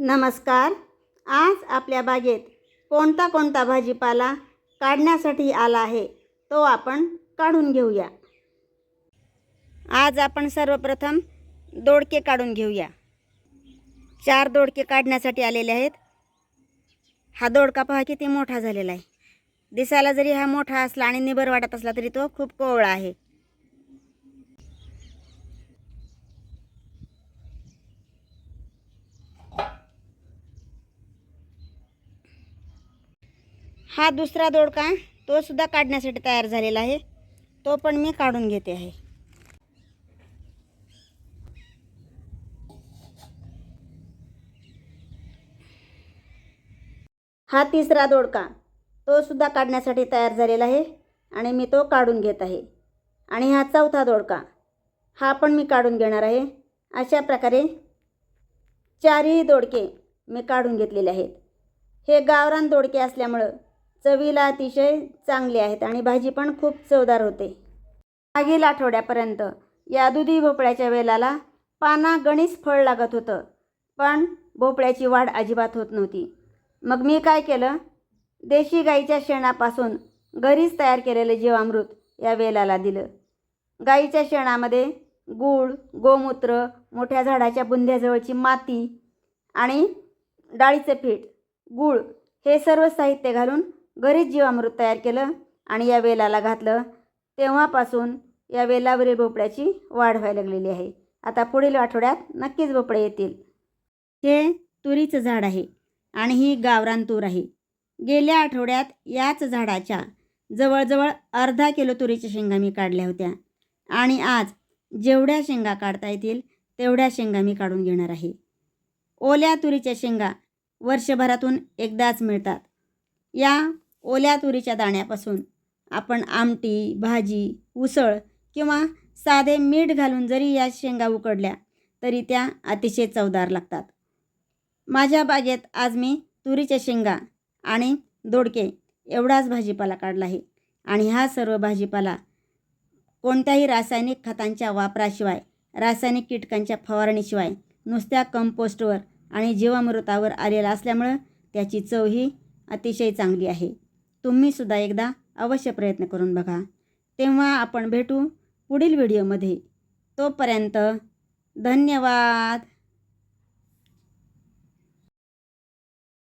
नमस्कार. आज आपल्या बागेत कोणता कोणता भाजीपाला काढण्यासाठी आला आहे तो आपण काढून घेऊया. आज आपण सर्वप्रथम दोडके काढून घेऊया. चार दोडके काढण्यासाठी आलेले आहेत. हा दोडका पहा किती मोठा झालेला आहे. दिसायला जरी हा मोठा असला आणि निबर वाटत असला तरी तो खूप कोवळा आहे. हा दुसरा दोडका तो सुद्धा काढण्यासाठी तयार झालेला आहे. तो पण मी काढून घेते आहे. हा तिसरा दोडका. तो सुद्धा काढण्यासाठी तयार झालेला आहे आणि मी तो काढून घेत आहे. आणि हा चौथा दोडका. हा पण मी काढून घेणार आहे. अशा प्रकारे चारही दोडके मी काढून घेतलेले आहेत. हे गावरान दोडके असल्यामुळं चवीला अतिशय चांगले आहेत आणि भाजी पण खूप चवदार होते. मागील आठवड्यापर्यंत या दुधी भोपळ्याच्या वेलाला पाना गणीस फळ लागत होतं पण भोपळ्याची वाढ अजिबात होत नव्हती. मग मी काय केलं? देशी गाईच्या शेणापासून घरीच तयार केलेले जीवामृत या वेलाला दिलं. गाईच्या शेणामध्ये गूळ गोमूत्र मोठ्या झाडाच्या बुंध्याजवळची माती आणि डाळीचं पीठ गूळ हे सर्व साहित्य घालून घरीच जीवामृत तयार केलं आणि या वेलाला घातलं. तेव्हापासून या वेलावरील भोपळ्याची वाढ व्हायला लागलेली आहे. आता पुढील आठवड्यात नक्कीच भोपळे येतील. हे तुरीचं झाड आहे आणि ही गावरान तूर आहे. गेल्या आठवड्यात याच झाडाच्या जवळजवळ अर्धा किलो तुरीच्या शेंगा मी काढल्या होत्या. आणि आज जेवढ्या शेंगा काढता येतील तेवढ्या शेंगा मी काढून घेणार आहे. ओल्या तुरीच्या शेंगा वर्षभरातून एकदाच मिळतात. या ओल्या तुरीच्या दाण्यापासून आपण आमटी भाजी उसळ किंवा साधे मीठ घालून जरी या शेंगा उकडल्या तरी त्या अतिशय चवदार लागतात. माझ्या बागेत आज मी तुरीच्या शेंगा आणि दोडके एवढाच भाजीपाला काढला आहे आणि हा सर्व भाजीपाला कोणत्याही रासायनिक खतांच्या वापराशिवाय रासायनिक कीटकांच्या फवारणीशिवाय नुसत्या कंपोस्टवर आणि जीवामृतावर आलेला असल्यामुळं त्याची चव ही अतिशय चांगली आहे. तुम्हीसुद्धा एकदा अवश्य प्रयत्न करून बघा. तेव्हा आपण भेटू पुढील व्हिडिओमध्ये. तोपर्यंत धन्यवाद.